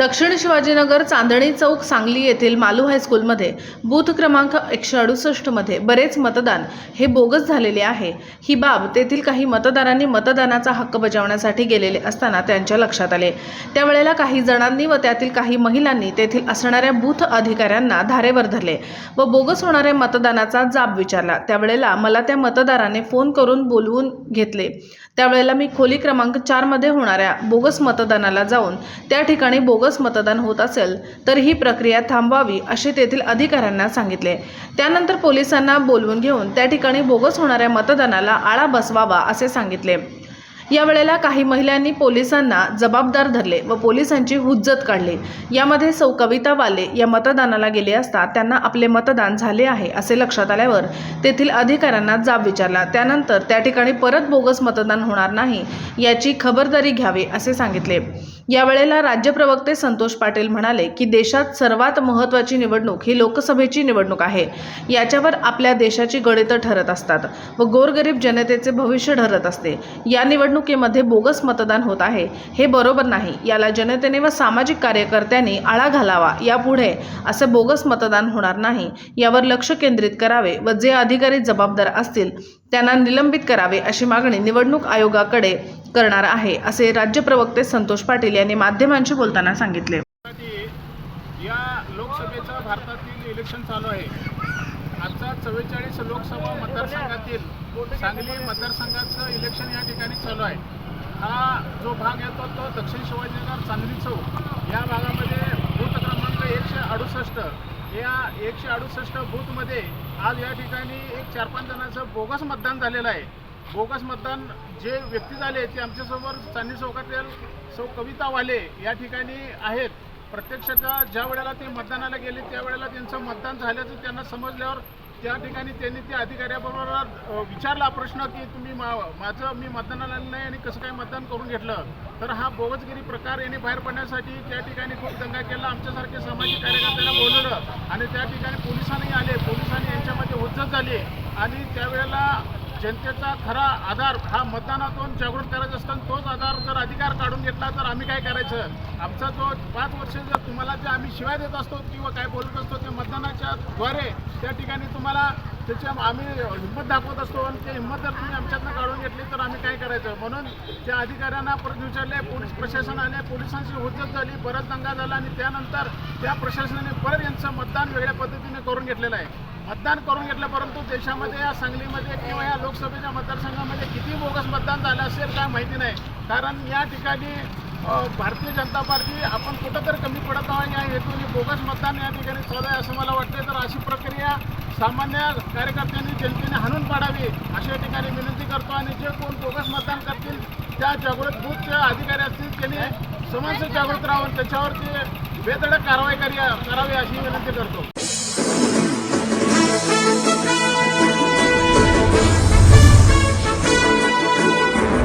दक्षिण शिवाजीनगर चांदणी चौक सांगली येथील मालू हायस्कूलमध्ये बूथ क्रमांक एकशे अडुसष्टमध्ये बरेच मतदान हे बोगस झालेले आहे. ही बाब तेथील काही मतदारांनी मतदानाचा हक्क बजावण्यासाठी गेलेले असताना त्यांच्या लक्षात आले. त्यावेळेला काही जणांनी व त्यातील काही महिलांनी तेथील असणाऱ्या बूथ अधिकाऱ्यांना धारेवर धरले व बोगस होणाऱ्या मतदानाचा जाब विचारला. त्यावेळेला मला त्या मतदाराने फोन करून बोलवून घेतले. त्यावेळेला मी खोली क्रमांक चारमध्ये होणाऱ्या बोगस मतदानाला जाऊन त्या ठिकाणी बोगस मतदान होत असेल तर ही प्रक्रिया थांबवावी असे तेथील अधिकाऱ्यांना सांगितले. त्यानंतर पोलिसांना बोलवून घेऊन त्या ठिकाणी बोगस होणाऱ्या मतदानाला आळा बसवावा असे सांगितले. यावेळेला काही महिलांनी पोलिसांना जबाबदार धरले व पोलिसांची हुज्जत काढली. यामध्ये सौ कविता वाले या मतदानाला गेले असता त्यांना आपले मतदान झाले आहे असे लक्षात आल्यावर तेथील अधिकाऱ्यांना जाब विचारला. त्यानंतर त्या ठिकाणी परत बोगस मतदान होणार नाही याची खबरदारी घ्यावी असे सांगितले. यावेळेला राज्य प्रवक्ते संतोष पाटील म्हणाले की देशात सर्वात महत्त्वाची निवडणूक ही लोकसभेची निवडणूक आहे. याच्यावर आपल्या देशाची गणितं ठरत असतात व गोरगरीब जनतेचे भविष्य ठरत असते. या निवडणुकीमध्ये बोगस मतदान होत आहे. हे बरोबर नाही. याला जनतेने व सामाजिक कार्यकर्त्यांनी आळा घालावा यापुढे असं बोगस मतदान होणार नाही. यावर लक्ष केंद्रित करावे व जे अधिकारी जबाबदार असतील त्यांना निलंबित करावे अशी मागणी निवडणूक आयोगाकडे करणार आहे असे राज्य प्रवक्ते संतोष पाटील यांनी माध्यमांशी बोलताना सांगितले. या लोकसभेचं भारतातील इलेक्शन चालू आहे. आजचा चव्वेचाळीस लोकसभा मतदारसंघातील सांगली मतदारसंघाचं इलेक्शन या ठिकाणी चालू आहे. हा जो भाग येतो तो दक्षिण शिवाजीनगर चांदणी चौक या भागामध्ये बूथ क्रमांक एकशे अडुसष्ट. या एकशे अडुसष्ट बूथमध्ये आज या ठिकाणी एक चार पाच जणांचं बोगस मतदान झालेलं आहे. बोगस मतदान जे व्यक्ती झाले ते आमच्यासमोर चांदी चौकातील सौ कविता वाले या ठिकाणी आहेत. प्रत्यक्षतः ज्या वेळेला ते मतदानाला गेले त्यावेळेला त्यांचं मतदान झाल्याचं त्यांना समजल्यावर त्या ठिकाणी त्यांनी त्या अधिकाऱ्याबरोबर विचारला प्रश्न की तुम्ही मा माझं मी मतदानाला आलं नाही आणि कसं काय मतदान करून घेतलं? तर हा बोगसगिरी प्रकार याने बाहेर पडण्यासाठी त्या ठिकाणी खूप दंगा केला. आमच्यासारखे सामाजिक कार्यकर्त्यांना बोलवलं आणि त्या ठिकाणी पोलिसांनी आले. पोलिसांनी यांच्यामध्ये हुज्जत झाली आणि त्यावेळेला जनतेचा खरा आधार हा मतदानातून जागृत करायचा असताना तोच आधार जर अधिकार काढून घेतला तर आम्ही काय करायचं? आमचा जो पाच वर्ष जर तुम्हाला जे आम्ही शिवाय देत असतो किंवा काय बोलत असतो ते मतदानाच्या द्वारे त्या ठिकाणी तुम्हाला त्याची आम्ही हिंमत दाखवत असतो आणि ते हिंमत जर तुम्ही आमच्यातनं काढून घेतली तर आम्ही काय करायचं? म्हणून त्या अधिकाऱ्यांना परत विचारले पोलीस प्रशासन आले पोलिसांची हुज्जत झाली परत दंगा झाला आणि त्यानंतर त्या प्रशासनाने परत यांचं मतदान वेगळ्या पद्धतीने करून घेतलेलं आहे. मतदान करून घेतलं परंतु देशामध्ये या सांगलीमध्ये किंवा या लोकसभेच्या मतदारसंघामध्ये किती बोगस मतदान झालं असेल काय माहिती नाही. कारण या ठिकाणी भारतीय जनता पार्टी आपण कुठंतरी कमी पडत आहोत या हेतूने बोगस मतदान या ठिकाणी चालू आहे असं मला वाटतं तर अशी प्रक्रिया सामान्य कार्यकर्त्यांनी जनतेने हाणून पाडावी अशा ठिकाणी विनंती करतो. आणि जे कोण बोगस मतदान करतील त्या जागृत बूथचे अधिकारी असतील त्यांनी समाज जागृत राहून त्याच्यावरती बेधडक कारवाई करी करावी अशी विनंती करतो.